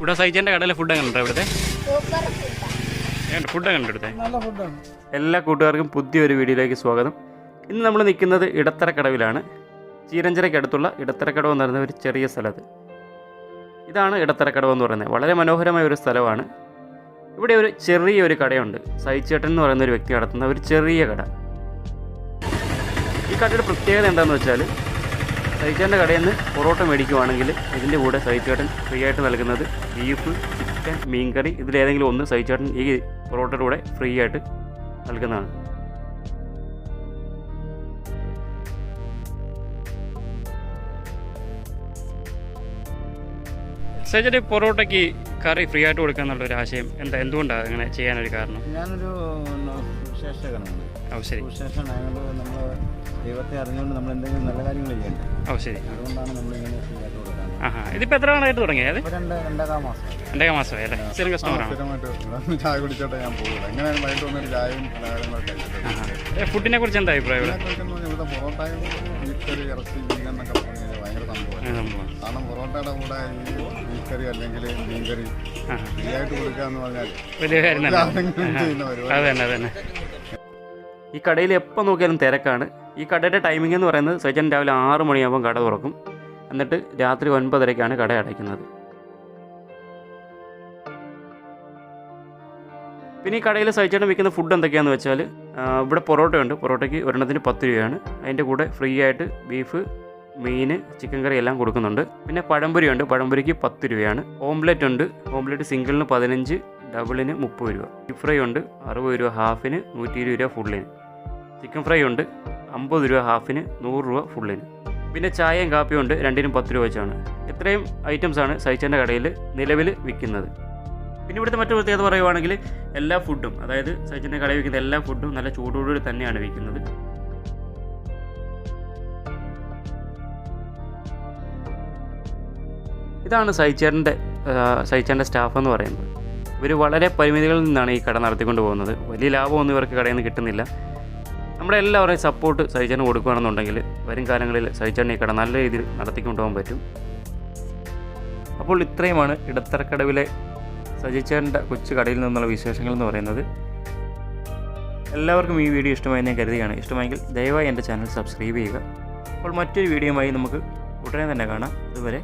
ഇവിടെ സൈജന്റെ കടയിലെ ഫുഡ് എങ്ങനെ ഉണ്ടോ ഇവിടുത്തെ? ഫുഡ് എങ്ങനെ ഇവിടുത്തെ എല്ലാ കൂട്ടുകാർക്കും പുതിയൊരു വീഡിയോയിലേക്ക് സ്വാഗതം. ഇന്ന് നമ്മൾ നിൽക്കുന്നത് ഇടത്തറക്കടവിലാണ് ചീരഞ്ചിറയ്ക്കടുത്തുള്ള ഇടത്തരക്കടവ് എന്ന് പറയുന്ന ഒരു ചെറിയ സ്ഥലത്ത്. ഇതാണ് ഇടത്തരക്കടവ് എന്ന് പറയുന്നത്. വളരെ മനോഹരമായ ഒരു സ്ഥലമാണ്. ഇവിടെ ഒരു ചെറിയ ഒരു കടയുണ്ട് സൈച്ചേട്ടൻ എന്ന് പറയുന്ന ഒരു വ്യക്തി നടത്തുന്ന ഒരു ചെറിയ കട. ഈ കടയുടെ പ്രത്യേകത എന്താണെന്ന് വെച്ചാൽ സൈച്ചേട്ടന്റെ കടയിൽ നിന്ന് പൊറോട്ട മേടിക്കുവാണെങ്കിൽ ഇതിന്റെ കൂടെ സൈച്ചേട്ടൻ ഫ്രീ ആയിട്ട് നൽകുന്നത് ബീഫ് ചിക്കൻ മീൻകറി ഇതിലേതെങ്കിലും ഒന്ന് സൈച്ചേട്ടൻ ഈ പൊറോട്ടയുടെ കൂടെ ഫ്രീ ആയിട്ട് നൽകുന്നതാണ്. സഹിച്ചേട്ടൻ പൊറോട്ടയ്ക്ക് കറി ഫ്രീ ആയിട്ട് കൊടുക്കുക എന്നുള്ള ഒരു ആശയം എന്താ? എന്തുകൊണ്ടാണ് അങ്ങനെ ചെയ്യാനൊരു കാരണം? ഞാനൊരു ശേഷകനാണ് ഓ ശരി. നമ്മൾ ദൈവത്തെ അറിഞ്ഞുകൊണ്ട് നമ്മൾ എന്തെങ്കിലും നല്ല കാര്യങ്ങൾ ചെയ്യണ്ടേ? ഓ ശരി. അതുകൊണ്ടാണ് നമ്മൾ ഇങ്ങനെ ഇതിപ്പോ എത്ര നാളായിട്ട് തുടങ്ങിയത്? രണ്ടേകാം മാസം. രണ്ടേക മാസമായി അല്ലേ? സ്ഥിരം കസ്റ്റമറാണ് ചായ കുടിച്ചോട്ടെ ഞാൻ പോകുള്ളൂ എങ്ങനെയാണ് വൈകിട്ട് വന്നൊരു ചായയും പലഹാരങ്ങളൊക്കെ ഫുഡിനെ കുറിച്ച് എന്താ അഭിപ്രായം ഇവിടെ? ഇതിനെക്കുറിച്ചെന്ന് പറഞ്ഞാൽ പൊറോട്ടയും ബീഫ് കറി ഇറച്ചി മീൻ എന്നൊക്കെ പറഞ്ഞാൽ ഭയങ്കര സംഭവമാണ്. ആ, കാരണം പൊറോട്ടയുടെ കൂടെ ഈ ബീഫ് കറി അല്ലെങ്കിൽ മീൻ കറി. ഫ്രീ ആയിട്ട് കൊടുക്കുക എന്ന് പറഞ്ഞാൽ വലിയ കാര്യം തന്നെ ഈ കടയിൽ എപ്പോൾ നോക്കിയാലും തിരക്കാണ്. ഈ കടയുടെ ടൈമിംഗ് എന്ന് പറയുന്നത് സജൻ രാവിലെ ആറ് മണിയാകുമ്പോൾ കട തുറക്കും. എന്നിട്ട് രാത്രി ഒൻപതരയ്ക്കാണ് കട അടയ്ക്കുന്നത്. പിന്നെ ഈ കടയിൽ സഹിച്ചേട്ടൻ വിൽക്കുന്ന ഫുഡ് എന്തൊക്കെയാണെന്ന് വെച്ചാൽ ഇവിടെ പൊറോട്ടയുണ്ട്. പൊറോട്ടയ്ക്ക് ഒരെണ്ണത്തിന് പത്ത് രൂപയാണ്. അതിന്റെ കൂടെ ഫ്രീ ആയിട്ട് ബീഫ് മീൻ ചിക്കൻ കറി എല്ലാം കൊടുക്കുന്നുണ്ട്. പിന്നെ പഴംപൊരിയുണ്ട്. പഴംപൊരിക്ക് പത്ത് രൂപയാണ്. ഓംലെറ്റ് ഉണ്ട്. ഓംലെറ്റ് സിംഗിളിന് പതിനഞ്ച് ഡബിളിന് മുപ്പത് രൂപ. ഫ്രൈ ഉണ്ട്. അറുപത് രൂപ ഹാഫിന് നൂറ്റി ഇരുപത് രൂപ ഫുള്ളിന് ചിക്കൻ ഫ്രൈ ഉണ്ട്. അമ്പത് രൂപ ഹാഫിന് നൂറ് രൂപ ഫുള്ളിന്. പിന്നെ ചായയും കാപ്പിയും ഉണ്ട് രണ്ടിനും പത്ത് രൂപ വെച്ചാണ്. ഇത്രയും ഐറ്റംസാണ് സൈച്ചന്റെ കടയിൽ നിലവിൽ വിൽക്കുന്നത്. പിന്നെ ഇവിടുത്തെ മറ്റൊരു പ്രത്യേകത പറയുവാണെങ്കിൽ എല്ലാ ഫുഡും അതായത് സൈച്ചന്റെ കടയിൽ വിൽക്കുന്ന എല്ലാ ഫുഡും നല്ല ചൂടോടുകൂടി തന്നെയാണ് വിൽക്കുന്നത്. ഇതാണ് സൈച്ചേട്ടന്റെ സൈച്ചേട്ടന്റെ സ്റ്റാഫ് എന്ന് പറയുന്നത്. ഇവർ വളരെ പരിമിതികളിൽ നിന്നാണ് ഈ കട നടത്തിക്കൊണ്ട് പോകുന്നത്. വലിയ ലാഭമൊന്നും ഇവർക്ക് കടയിൽ നിന്ന് കിട്ടുന്നില്ല. നമ്മുടെ എല്ലാവരുടെയും സപ്പോർട്ട് സഹിച്ചാൻ കൊടുക്കുകയാണെന്നുണ്ടെങ്കിൽ വരും കാലങ്ങളിൽ സഹിച്ചാണ് ഈ കട നല്ല രീതിയിൽ നടത്തിക്കൊണ്ടുപോകാൻ പറ്റും. അപ്പോൾ ഇത്രയുമാണ് ഇടത്തരക്കടവിലെ സജിച്ചേട്ടന്റെ കൊച്ചു കടയിൽ നിന്നുള്ള വിശേഷങ്ങൾ എന്ന് പറയുന്നത്. എല്ലാവർക്കും ഈ വീഡിയോ ഇഷ്ടമായി ഞാൻ കരുതുകയാണ്. ഇഷ്ടമായെങ്കിൽ ദയവായി എന്റെ ചാനൽ സബ്സ്ക്രൈബ് ചെയ്യുക. അപ്പോൾ മറ്റൊരു വീഡിയോയുമായി നമുക്ക് ഉടനെ തന്നെ കാണാം. അതുവരെ